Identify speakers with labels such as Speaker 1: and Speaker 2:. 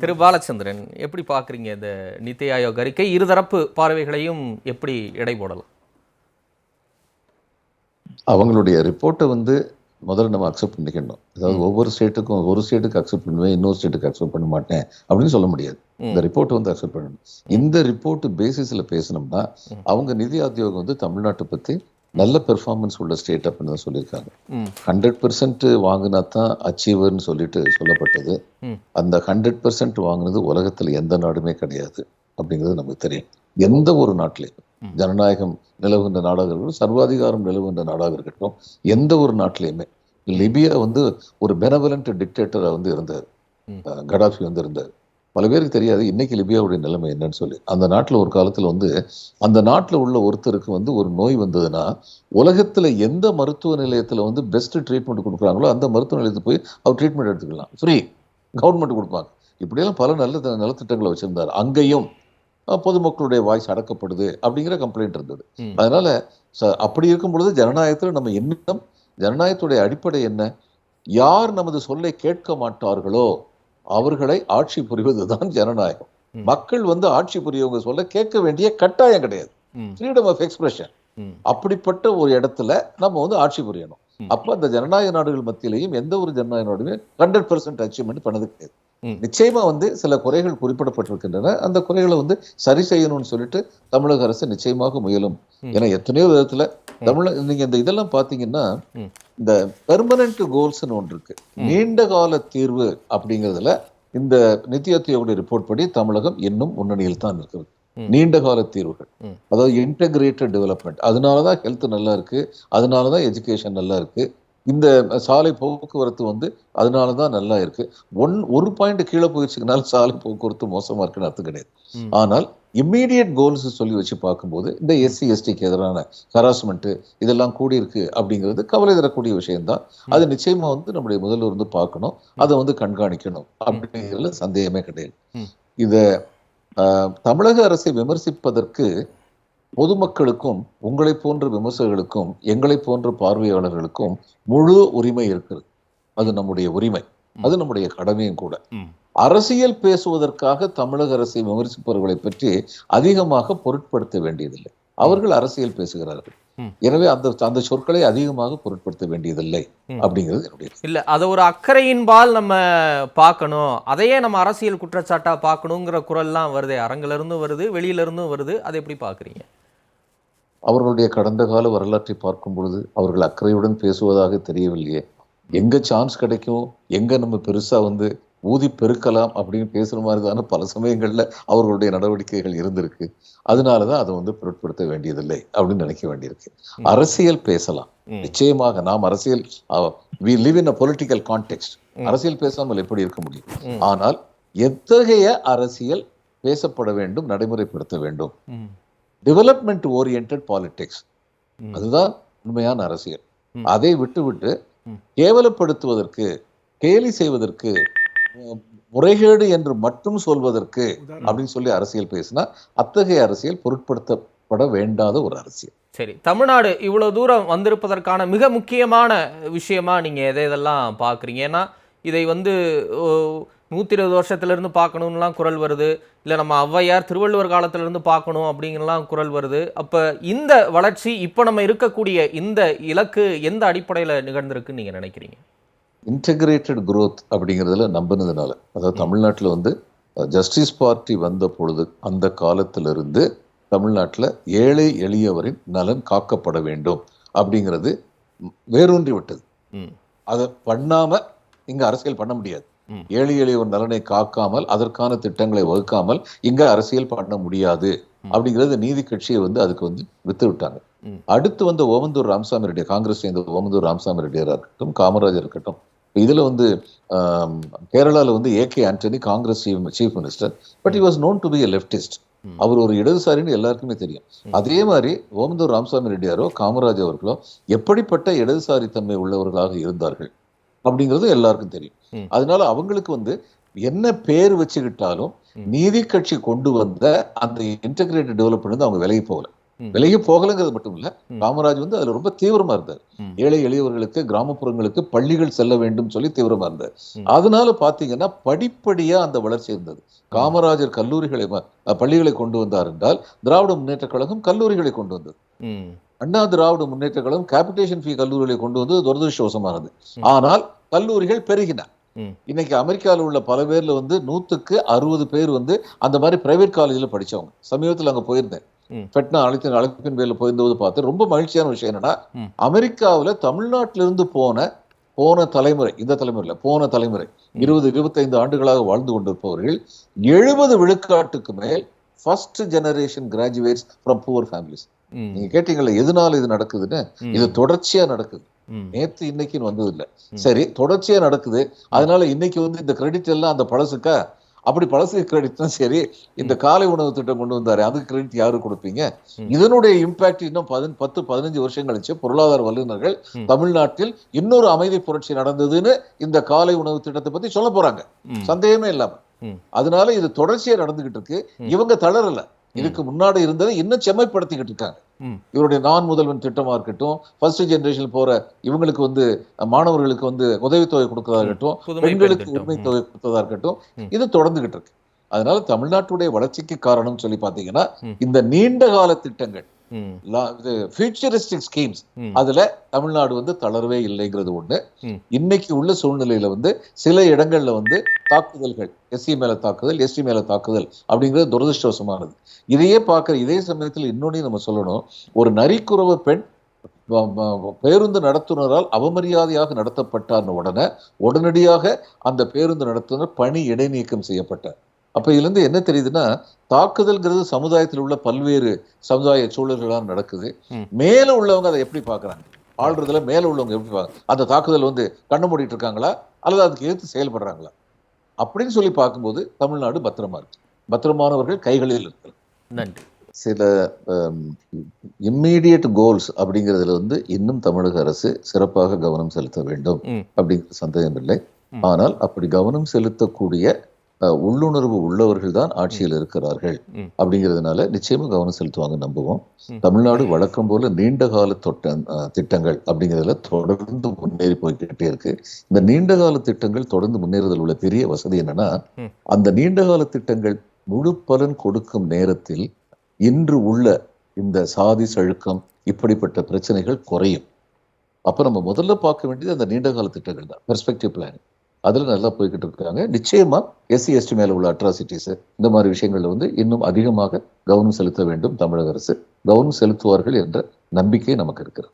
Speaker 1: திரு பாலச்சந்திரன் எப்படி பார்க்குறீங்க இந்த நித்தி ஆயோக் அறிக்கை? இருதரப்பு பார்வைகளையும் எப்படி எடை போடலாம்?
Speaker 2: அவங்களுடைய ரிப்போர்ட்டை வந்து முதல்ல நம்ம அக்செப்ட் பண்ணிக்கணும். அதாவது ஒவ்வொரு ஸ்டேட்டுக்கும் ஒரு ஸ்டேட்டுக்கு அக்செப்ட் பண்ணுவேன் இன்னொரு ஸ்டேட்டுக்கு அக்செப்ட் பண்ண மாட்டேன் அப்படின்னு சொல்ல முடியாது. இந்த ரிப்போர்ட் வந்து அக்செப்ட் பண்ணணும். இந்த ரிப்போர்ட் பேசிஸ்ல பேசணும்னா அவங்க நிதி ஆத்தியோகம் வந்து தமிழ்நாட்டை பத்தி நல்ல பெர்ஃபார்மன்ஸ் உள்ள ஸ்டேட் அப்படின்னு தான் சொல்லியிருக்காங்க. ஹண்ட்ரட் பெர்சன்ட் வாங்கினா தான் அச்சீவர்னு சொல்லிட்டு சொல்லப்பட்டது. அந்த ஹண்ட்ரட் பெர்சன்ட் வாங்கினது உலகத்துல எந்த நாடுமே கிடையாது அப்படிங்கிறது நமக்கு தெரியும். எந்த ஒரு நாட்டிலையும். ஜனநாயகம் நிலவுகின்ற நாடாக இருக்கட்டும் சர்வாதிகாரம் நிலவுகின்ற நாடாக இருக்கட்டும் எந்த ஒரு நாட்டிலையுமே. லிபியா வந்து ஒரு பெனவலண்ட் டிக்டேட்டரா வந்து இருந்தார். கடாஃபி வந்து இருந்தார். பல பேருக்கு தெரியாது இன்னைக்கு லிபியாவுடைய நிலைமை என்னன்னு சொல்லி. அந்த நாட்டுல ஒரு காலத்துல வந்து அந்த நாட்டுல உள்ள ஒருத்தருக்கு வந்து ஒரு நோய் வந்ததுன்னா உலகத்துல எந்த மருத்துவ நிலையத்துல வந்து பெஸ்ட் ட்ரீட்மெண்ட் கொடுக்குறாங்களோ அந்த மருத்துவ நிலையத்துக்கு போய் அவர் ட்ரீட்மெண்ட் எடுத்துக்கலாம். ஃப்ரீ கவர்மெண்ட் கொடுப்பாங்க. இப்படியெல்லாம் பல நல்ல நலத்திட்டங்களை வச்சிருந்தார். அங்கேயும் பொதுமக்களுடைய வாய்ஸ் அடக்கப்படுது அப்படிங்கிற கம்ப்ளைண்ட் இருந்தது. அதனால அப்படி இருக்கும் பொழுது ஜனநாயகத்துல நம்ம இன்னும் ஜனநாயகத்துடைய அடிப்படை என்ன? யார் நமது சொல்லை கேட்க மாட்டார்களோ அவர்களை ஆட்சி புரிவதுதான் ஜனநாயகம். மக்கள் வந்து ஆட்சி புரியவங்க சொல்ல கேட்க வேண்டிய கட்டாயம் கிடையாது. ஃப்ரீடம் ஆஃப் எக்ஸ்பிரஷன் அப்படிப்பட்ட ஒரு இடத்துல நம்ம வந்து ஆட்சி புரியணும். அப்ப அந்த ஜனநாயக நாடுகள் மத்தியிலையும் எந்த ஒரு ஜனநாயக நாடுமே ஹண்ட்ரட் பர்சன்ட் அச்சீவ்மெண்ட் பண்ணது கிடையாது. நிச்சயமா வந்து சில குறைகள் குறிப்பிடப்பட்டிருக்கின்றன. அந்த குறைகளை வந்து சரி செய்யணும்னு சொல்லிட்டு தமிழக அரசு நிச்சயமாக முயலும். ஏன்னா எத்தனையோ விதத்துல தமிழ நீங்க இந்த இதெல்லாம் பாத்தீங்கன்னா. இந்த பெர்மனன்ட் கோல்ஸ்னு ஒன்று இருக்கு. நீண்ட கால தீர்வு அப்படிங்கிறதுல இந்த நித்தி ஆயோகோட ரிப்போர்ட் படி தமிழகம் இன்னும் முன்னணியில் தான் இருக்கிறது. நீண்ட கால தீர்வுகள். அதாவது இன்டகிரேட்டட் டெவலப்மெண்ட் அதனாலதான் ஹெல்த் நல்லா இருக்கு அதனாலதான் எஜுகேஷன் நல்லா இருக்கு இந்த சாலை போக்குவரத்து வந்து அதனாலதான் நல்லா இருக்கு. ஒன் ஒரு பாயிண்ட் கீழே போயிடுச்சுனால சாலை போக்குவரத்து மோசமா இருக்குன்னு அர்த்தம் கிடையாது. ஆனால் இம்மீடியட் கோல்ஸ் சொல்லி வச்சு பார்க்கும்போது இந்த எஸ்சி எஸ்டிக்கு எதிரான ஹராஸ்மெண்ட் இதெல்லாம் கூடியிருக்கு அப்படிங்கிறது கவலை தரக்கூடிய விஷயம்தான். அது நிச்சயமா வந்து நம்முடைய முதல்வர் வந்து பார்க்கணும். அதை வந்து கண்காணிக்கணும் அப்படிங்கிறதுல சந்தேகமே கிடையாது. இத தமிழக அரசை விமர்சிப்பதற்கு பொதுமக்களுக்கும் உங்களை போன்ற விமர்சகர்களுக்கும் எங்களை போன்ற பார்வையாளர்களுக்கும் முழு உரிமை இருக்கிறது. அது நம்முடைய உரிமை. அது நம்முடைய கடமையும் கூட. அரசியல் பேசுவதற்காக தமிழக அரசை விமர்சிப்பவர்களை பற்றி அதிகமாக பொருட்படுத்த வேண்டியதில்லை. அவர்கள் அரசியல் பேசுகிறார்கள். எனவே அந்த அந்த சொற்களை அதிகமாக பொருட்படுத்த வேண்டியதில்லை. அப்படிங்கிறது என்னுடைய
Speaker 1: இல்ல அதை ஒரு அக்கறையின்பால் நம்ம பார்க்கணும். அதையே நம்ம அரசியல் குற்றச்சாட்டா பார்க்கணுங்கிற குரல்லாம் வருதே. அரங்குல இருந்தும் வருது வெளியில இருந்தும் வருது. அதை எப்படி பார்க்கறீங்க?
Speaker 2: அவர்களுடைய கடந்த கால வரலாற்றை பார்க்கும் பொழுது அவர்கள் அக்கறையுடன் பேசுவதாக தெரியவில்லையே. எங்க சான்ஸ் கிடைக்கும்? எங்க நம்ம பெருசா வந்து ஊதி பெருக்கலாம் அப்படின்னு பேசுற மாதிரி தானே பல சமயங்கள்ல அவர்களுடைய நடவடிக்கைகள் இருந்திருக்கு. அதனாலதான் அதை வந்து பொருட்படுத்த வேண்டியதில்லை அப்படின்னு நினைக்க வேண்டியிருக்கு. அரசியல் பேசலாம். நிச்சயமாக நாம் அரசியல் we live in a political context. அரசியல் பேசாமல் எப்படி இருக்க முடியும். ஆனால் எத்தகைய அரசியல் பேசப்பட வேண்டும் நடைமுறைப்படுத்த வேண்டும்? Development oriented politics. அதுதான் உண்மையான அரசியல். அதை விட்டுவிட்டு. கேவலப்படுத்துவதற்கு கேலி செய்வதற்கு முறைகேடு என்று மட்டும் சொல்வதற்கு அப்படின்னு சொல்லி அரசியல் பேசினா அத்தகைய அரசியல் பொருட்படுத்தப்பட வேண்டாத ஒரு அரசியல்
Speaker 1: சரி தமிழ்நாடு இவ்வளவு தூரம் வந்திருப்பதற்கான மிக முக்கியமான விஷயமா நீங்க எதை இதெல்லாம் பார்க்குறீங்க ஏன்னா இதை வந்து நூத்தி இருபது வருஷத்துல இருந்து பார்க்கணும்லாம் குரல் வருது. இல்ல நம்ம ஔவையார் திருவள்ளுவர் காலத்துல இருந்து பார்க்கணும் அப்படிங்கலாம் குரல் வருது. அப்ப இந்த வளர்ச்சி இப்ப நம்ம இருக்கக்கூடிய இந்த இலக்கு எந்த அடிப்படையில நிகழ்ந்திருக்குன்னு நீங்க நினைக்கிறீங்க?
Speaker 2: இன்டகிரேட்டட் growth அப்படிங்கிறதுல நம்பினதுனால. அதாவது தமிழ்நாட்டுல வந்து ஜஸ்டிஸ் பார்ட்டி வந்த பொழுது அந்த காலத்திலிருந்து தமிழ்நாட்டுல ஏழை எளியவரின் நலன் காக்கப்பட வேண்டும் அப்படிங்கிறது வேரூன்றி விட்டது. அதை பண்ணாம இங்க அரசியல் பண்ண முடியாது. ஏழை எளியவர் நலனை காக்காமல் அதற்கான திட்டங்களை வகுக்காமல் இங்க அரசியல் பண்ண முடியாது. அப்படிங்கிறது நீதி கட்சியை வந்து அதுக்கு வந்து வித்து விட்டாங்க. அடுத்து வந்த ஓமந்தூர் ராமசாமி ரெட்டி காங்கிரஸ் சேர்ந்த ஓமந்தூர் ராமசாமி ரெட்டியாரா இருக்கட்டும் காமராஜர் இருக்கட்டும் இதுல வந்து கேரளால வந்து A K Antony Congress chief minister but he was known to be a leftist. அவர் ஒரு இடதுசாரின்னு எல்லாருக்குமே தெரியும். அதே மாதிரி ஓமந்தூர் ராமசாமி ரெட்டியாரோ காமராஜ் அவர்களோ எப்படிப்பட்ட இடதுசாரி தன்மை உள்ளவர்களாக இருந்தார்கள் அப்படிங்கிறது எல்லாருக்கும் தெரியும். அதனால அவங்களுக்கு வந்து என்ன பேர் வச்சுக்கிட்டாலும். நீதி கட்சி கொண்டு வந்த அந்த இன்டகிரேட்டட் டெவலப்மெண்ட் வந்து அவங்க விலகி போகல. விலகி போகலைங்கிறது மட்டும் இல்ல. காமராஜ் வந்து அதுல ரொம்ப தீவிரமா இருந்தார். ஏழை எளியவர்களுக்கு கிராமப்புறங்களுக்கு பள்ளிகள் செல்ல வேண்டும் சொல்லி தீவிரமா இருந்தார். அதனால பாத்தீங்கன்னா படிப்படியா அந்த வளர்ச்சி இருந்தது காமராஜர் கல்லூரிகளை பள்ளிகளை கொண்டு வந்தார் என்றால் திராவிட முன்னேற்ற கழகம் கல்லூரிகளை கொண்டு வந்தது அண்ணா திராவிட முன்னேற்ற கழகம் கேபிடேஷன் ஃபீ கல்லூரிகளை கொண்டு வந்து துரதிருஷ்டவசமானது. ஆனால் கல்லூரிகள் பெருகின. இன்னைக்கு அமெரிக்காவில் உள்ள பல பேர்ல வந்து நூத்துக்கு அறுபது பேர் வந்து அந்த மாதிரி பிரைவேட் காலேஜ்ல படிச்சவங்க சமீபத்தில் அங்க போயிருந்தேன். பெட்னா அழைத்து அழைப்பின் பேர்ல போயிருந்தது பார்த்து ரொம்ப மகிழ்ச்சியான விஷயம் என்னன்னா. அமெரிக்காவுல தமிழ்நாட்டில இருந்து போன போன தலைமுறை இந்த தலைமுறையில போன தலைமுறை இருபது இருபத்தைந்து ஆண்டுகளாக வாழ்ந்து கொண்டிருப்பவர்கள் எழுபது விழுக்காட்டுக்கு மேல் first generation graduates from poor families நீங்க கேட்டீங்கல்ல எதனால இது நடக்குதுன்னு. இது தொடர்ச்சியா நடக்குது. நேத்து இன்னைக்குன்னு வந்தது இல்ல. சரி தொடர்ச்சியா நடக்குது. அதனால இன்னைக்கு வந்து இந்த கிரெடிட் எல்லாம் அந்த பழசுக்கா? அப்படி பழசு கிரெடிட் தான் சரி. இந்த காலை உணவு திட்டம் கொண்டு வந்தாரு. அதுக்கு கிரெடிட் யாரு கொடுப்பீங்க. இதனுடைய இம்பாக்ட் இன்னும் பதின பத்து பதினஞ்சு வருஷம் கழிச்சு பொருளாதார வல்லுநர்கள். தமிழ்நாட்டில் இன்னொரு அமைதி புரட்சி நடந்ததுன்னு இந்த காலை உணவு திட்டத்தை பத்தி சொல்ல போறாங்க. சந்தேகமே இல்லாம. அதனால இது தொடர்ச்சியா நடந்துகிட்டு இருக்கு. இவங்க தளரல. இதுக்கு முன்னாடி இருந்ததை இன்னும் செம்மைப்படுத்திக்கிட்டு இருக்காங்க. இவருடைய நான் முதல்வன் திட்டமா இருக்கட்டும் ஃபர்ஸ்ட் ஜெனரேஷன் போற இவங்களுக்கு வந்து மாணவர்களுக்கு வந்து உதவித்தொகை கொடுக்கறதா இருக்கட்டும் பெண்களுக்கு. உரிமை. தொகை கொடுத்ததா இருக்கட்டும். இது தொடர்ந்துகிட்டு இருக்கு அதனால தமிழ்நாட்டுடைய வளர்ச்சிக்கு காரணம் சொல்லி பாத்தீங்கன்னா. இந்த நீண்ட கால திட்டங்கள்
Speaker 1: ம்.
Speaker 2: ஃபியூச்சரிஸ்டிக் ஸ்கீம்ஸ் அதுல தமிழ்நாடு வந்து தளரவே இல்லைங்கிறது ஒண்ணு. இன்னைக்கு உள்ள சூழ்நிலையில வந்து சில இடங்கள்ல வந்து தாக்குதல்கள் எஸ்சி மேல தாக்குதல் எஸ்டி மேல தாக்குதல் அப்படிங்கிறது துரதிருஷ்டவசமானது. இதையே பார்க்கிற இதே சமயத்தில் இன்னொன்னு நம்ம சொல்லணும். ஒரு நரிக்குறவ பெண் பேருந்து நடத்துனரால் அவமரியாதையாக நடத்தப்பட்டார்னு உடனே உடனடியாக அந்த பேருந்து நடத்துனர் பணி இடைநீக்கம் செய்யப்பட்டார். அப்ப இதுல இருந்து என்ன தெரியுதுன்னா தாக்குதல்ங்கிறது சமுதாயத்தில் உள்ள பல்வேறு சமுதாய சூழல்களால் நடக்குது. மேல உள்ளவங்க அதை எப்படி பார்க்கறாங்க? ஆள்றதுல மேல உள்ளவங்க எப்படி பார்க்க அந்த தாக்குதல் வந்து கண்ணு மூடிட்டு இருக்காங்களா? அல்லது அதுக்கு எதிர்த்து செயல்படுறாங்களா? அப்படின்னு சொல்லி பார்க்கும்போது தமிழ்நாடு பத்திரமா இருக்கு. பத்திரமானவர்கள் கைகளில் இருக்கு
Speaker 1: நன்றி.
Speaker 2: சில இம்மீடியட் கோல்ஸ் அப்படிங்கிறதுல வந்து இன்னும் தமிழக அரசு சிறப்பாக கவனம் செலுத்த வேண்டும். அப்படிங்கிற சந்தேகம் இல்லை. ஆனால் அப்படி கவனம் செலுத்தக்கூடிய உள்ளுணர்வு உள்ளவர்கள் தான் ஆட்சியில் இருக்கிறார்கள். அப்படிங்கிறதுனால நிச்சயமா கவனம் செலுத்துவாங்க நம்புவோம். தமிழ்நாடு வழக்கம் போல நீண்ட கால தொட்ட திட்டங்கள் அப்படிங்கிறதுல தொடர்ந்து முன்னேறி போய்கிட்டே இருக்கு இந்த நீண்ட கால திட்டங்கள் தொடர்ந்து முன்னேறுதல் உள்ள பெரிய வசதி என்னன்னா. அந்த நீண்ட கால திட்டங்கள் முழு பலன் கொடுக்கும் நேரத்தில் இன்று உள்ள இந்த சாதி சழுக்கம் இப்படிப்பட்ட பிரச்சனைகள் குறையும் அப்ப நம்ம முதல்ல பார்க்க வேண்டியது அந்த நீண்ட கால திட்டங்கள் தான் பெர்ஸ்பெக்டிவ் பிளான் அதுல நல்லா போய்கிட்டு இருக்காங்க. நிச்சயமா எஸ்சி எஸ்டி மேல உள்ள அட்ராசிட்டிஸ் இந்த மாதிரி விஷயங்கள்ல வந்து இன்னும் அதிகமாக கவனம் செலுத்த வேண்டும் தமிழக அரசு. கவனம் செலுத்துவார்கள் என்ற நம்பிக்கை நமக்கு இருக்கிறது.